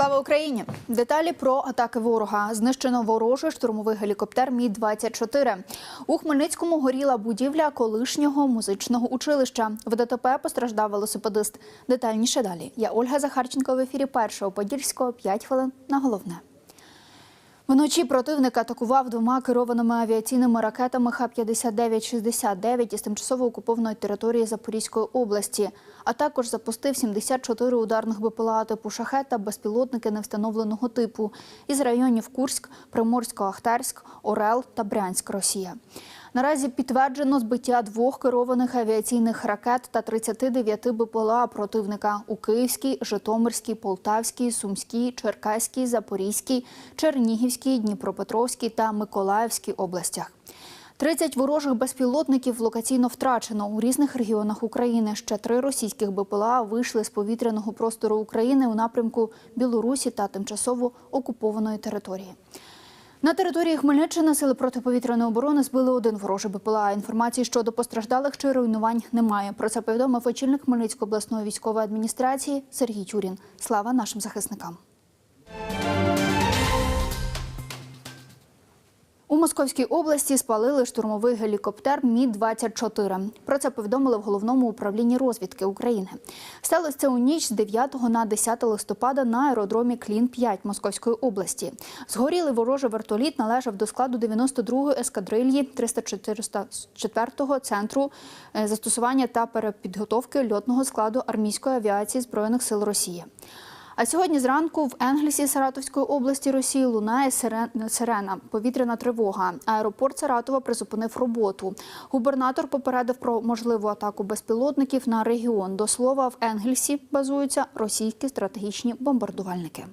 Слава Україні! Деталі про атаки ворога. Знищено ворожий штурмовий гелікоптер Мі 24 У Хмельницькому горіла будівля колишнього музичного училища. В ДТП постраждав велосипедист. Детальніше далі. Я Ольга Захарченко в ефірі першого подільського 5 хвилин на головне. Вночі противник атакував двома керованими авіаційними ракетами Х-59-69 із тимчасово окупованої території Запорізької області, а також запустив 74 ударних БПЛА типу «Шахет» та безпілотники невстановленого типу із районів Курськ, Приморсько-Ахтарськ, Орел та Брянськ, Росія. Наразі підтверджено збиття двох керованих авіаційних ракет та 39 БПЛА противника у Київській, Житомирській, Полтавській, Сумській, Черкаській, Запорізькій, Чернігівській, Дніпропетровській та Миколаївській областях. 30 ворожих безпілотників локаційно втрачено у різних регіонах України. Ще три російських БПЛА вийшли з повітряного простору України у напрямку Білорусі та тимчасово окупованої території. На території Хмельниччини сили протиповітряної оборони збили один ворожий БПЛА. Інформації щодо постраждалих чи руйнувань немає. Про це повідомив очільник Хмельницької обласної військової адміністрації Сергій Тюрін. Слава нашим захисникам. Московській області спалили штурмовий гелікоптер Мі 24 Про це повідомили в головному управлінні розвідки України. Сталося це у ніч з 9 на 10 листопада на аеродромі Клін 5 Московської області. Згорілий ворожий вертоліт належав до складу 92-ї ескадрильї 304-го центру е, застосування та перепідготовки льотного складу армійської авіації збройних сил Росії. А сьогодні зранку в Енглісі Саратовської області Росії лунає сирен- сирена, повітряна тривога. Аеропорт Саратова призупинив роботу. Губернатор попередив про можливу атаку безпілотників на регіон. До слова, в Енгельсі базуються російські стратегічні бомбардувальники.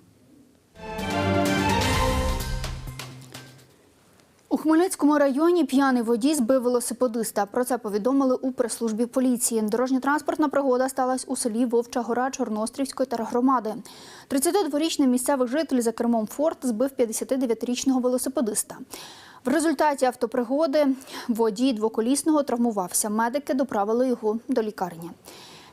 Хмельницькому районі п'яний водій збив велосипедиста. Про це повідомили у прес-службі поліції. Дорожньо-транспортна пригода сталася у селі Вовча Гора Чорнострівської тергромади. 32-річний місцевий житель за кермом Форд збив 59-річного велосипедиста. В результаті автопригоди водій двоколісного травмувався. Медики доправили його до лікарні.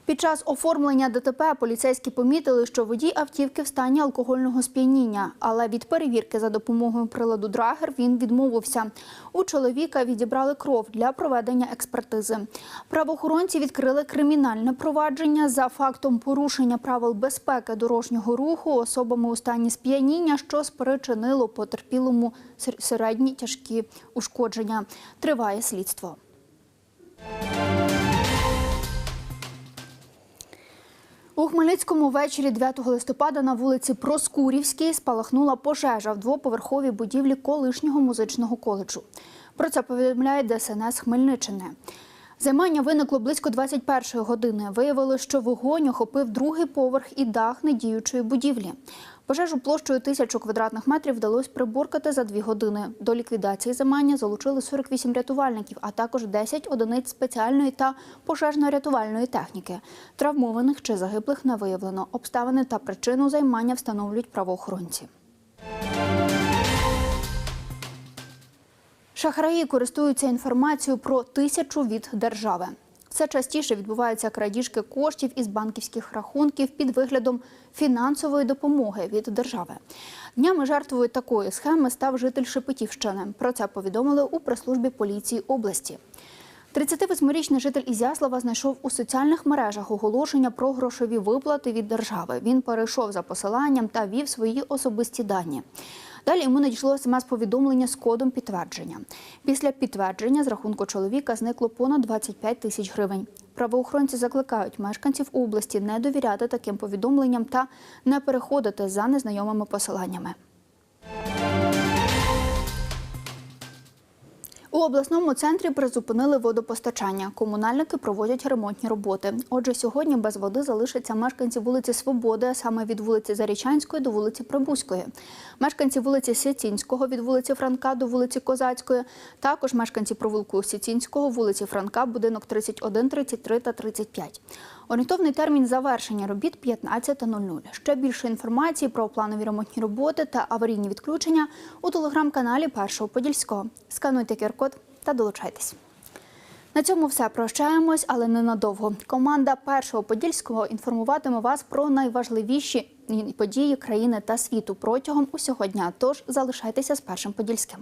Під час оформлення ДТП поліцейські помітили, що водій автівки в стані алкогольного сп'яніння, але від перевірки за допомогою приладу Драгер він відмовився. У чоловіка відібрали кров для проведення експертизи. Правоохоронці відкрили кримінальне провадження за фактом порушення правил безпеки дорожнього руху особами у стані сп'яніння, що спричинило потерпілому середні тяжкі ушкодження. Триває слідство. У Хмельницькому ввечері 9 листопада на вулиці Проскурівській спалахнула пожежа в двоповерховій будівлі колишнього музичного коледжу. Про це повідомляє ДСНС Хмельниччини. Займання виникло близько 21-ї години. Виявили, що вогонь охопив другий поверх і дах недіючої будівлі. Пожежу площею тисячу квадратних метрів вдалося приборкати за дві години. До ліквідації займання залучили 48 рятувальників, а також 10 одиниць спеціальної та пожежно-рятувальної техніки. Травмованих чи загиблих не виявлено. Обставини та причину займання встановлюють правоохоронці. Шахраї користуються інформацією про тисячу від держави. Все частіше відбуваються крадіжки коштів із банківських рахунків під виглядом фінансової допомоги від держави. Днями жертвою такої схеми став житель Шепетівщини. Про це повідомили у прес-службі поліції області. 38-річний житель Ізяслава знайшов у соціальних мережах оголошення про грошові виплати від держави. Він перейшов за посиланням та вів свої особисті дані. Далі йому надійшло смс-повідомлення з кодом підтвердження. Після підтвердження з рахунку чоловіка зникло понад 25 тисяч гривень. Правоохоронці закликають мешканців області не довіряти таким повідомленням та не переходити за незнайомими посиланнями. Обласному центрі призупинили водопостачання. Комунальники проводять ремонтні роботи. Отже, сьогодні без води залишаться мешканці вулиці Свободи, саме від вулиці Зарічанської до вулиці Прибузької. Мешканці вулиці Сіцінського від вулиці Франка до вулиці Козацької. Також мешканці провулку Сіцінського, вулиці Франка, будинок 31, 33 та 35. Орієнтовний термін завершення робіт 15.00. Ще більше інформації про планові ремонтні роботи та аварійні відключення у телеграм-каналі Першого Подільського. Скануйте QR-код та долучайтесь. На цьому все прощаємось, але ненадовго. Команда першого подільського інформуватиме вас про найважливіші події країни та світу протягом усього дня. Тож залишайтеся з першим подільським.